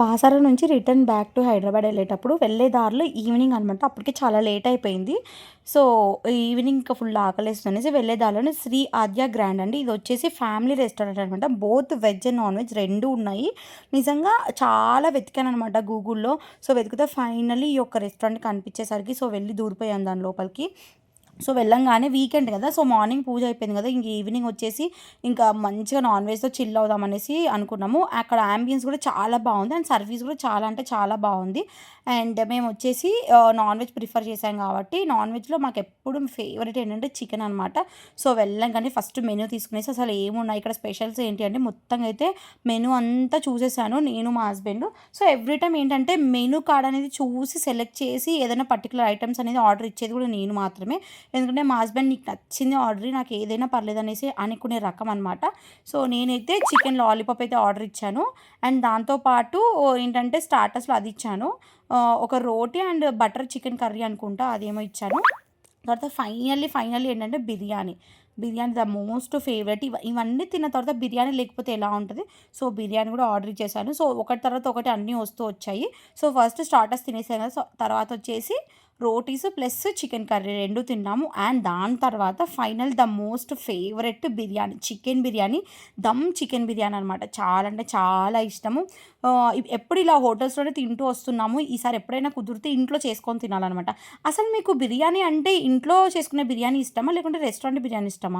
బాసర నుంచి return back to Hyderabad వెళ్ళేటప్పుడు వెళ్ళే దారిలో ఈవినింగ్ అనమాట అప్పటికి చాలా లేట్ అయిపోయింది. సో ఈవినింగ్ ఇంకా ఫుల్ ఆకలిస్తుంది వెళ్ళే దారిలోనే శ్రీ ఆద్య గ్రాండ్ అండి. ఇది వచ్చేసి ఫ్యామిలీ రెస్టారెంట్ అనమాట both veg and non veg రెండు ఉన్నాయి. నిజంగా చాలా వెతికాను అనమాట గూగుల్లో. సో వెతికితే ఫైనలీ ఈ యొక్క రెస్టారెంట్ కనిపించేసరికి సో వెళ్ళి దూరిపోయాను దాని లోపలికి. సో వెళ్ళంగానే వీకెండ్ కదా సో మార్నింగ్ పూజ అయిపోయింది కదా ఇంక ఈవినింగ్ వచ్చేసి ఇంకా మంచిగా నాన్ వెజ్తో చిల్ అవుదాం అనేసి అనుకున్నాము. అక్కడ అంబియన్స్ కూడా చాలా బాగుంది అండ్ సర్వీస్ కూడా చాలా అంటే చాలా బాగుంది. అండ్ మేము వచ్చేసి నాన్ వెజ్ ప్రిఫర్ చేసాం కాబట్టి నాన్ వెజ్లో మాకు ఎప్పుడు ఫేవరెట్ ఏంటంటే చికెన్ అనమాట సో వెళ్ళంగానే ఫస్ట్ మెనూ తీసుకునేసి అసలు ఏమున్నాయి ఇక్కడ స్పెషల్స్ ఏంటి అంటే మొత్తం అయితే మెనూ అంతా చూసేసాను నేను మా హస్బెండ్ సో ఎవ్రీ టైం ఏంటంటే మెనూ కార్డ్ అనేది చూసి సెలెక్ట్ చేసి ఏదైనా పర్టికులర్ ఐటమ్స్ అనేది ఆర్డర్ ఇచ్చేది కూడా నేను మాత్రమే. ఎందుకంటే మా హస్బెండ్ నీకు నచ్చింది ఆర్డర్ నాకు ఏదైనా పర్లేదు అనేసి అనుకునే రకం అనమాట సో నేనైతే చికెన్ లాలీపాప్ అయితే ఆర్డర్ ఇచ్చాను. అండ్ దాంతోపాటు ఏంటంటే స్టార్టర్స్లో అది ఇచ్చాను. ఒక రోటీ అండ్ బటర్ చికెన్ కర్రీ అనుకుంటా అదేమో ఇచ్చాను. తర్వాత ఫైనల్లీ ఫైనల్లీ ఏంటంటే biryani. Biryani the most favourite. ఇవ ఇవన్నీ తిన్న తర్వాత బిర్యానీ లేకపోతే ఎలా ఉంటుంది? సో బిర్యానీ కూడా ఆర్డర్ చేశాను సో ఒకటి తర్వాత ఒకటి అన్నీ వస్తూ వచ్చాయి. సో ఫస్ట్ స్టార్టర్స్ తినేసాను. కదా సో తర్వాత వచ్చేసి రోటీస్ ప్లస్ చికెన్ కర్రీ రెండు తిన్నాము. అండ్ దాని తర్వాత final the most favourite biryani chicken biryani dum chicken biryani అనమాట చాలా అంటే చాలా ఇష్టము. ఎప్పుడు ఇలా హోటల్స్లోనే తింటూ వస్తున్నాము. ఈసారి ఎప్పుడైనా కుదిరితే ఇంట్లో చేసుకొని తినాలన్నమాట. అసలు మీకు బిర్యానీ అంటే ఇంట్లో చేసుకునే బిర్యానీ ఇష్టమా? లేకుంటే రెస్టారెంట్ బిర్యానీ ఇష్టమా?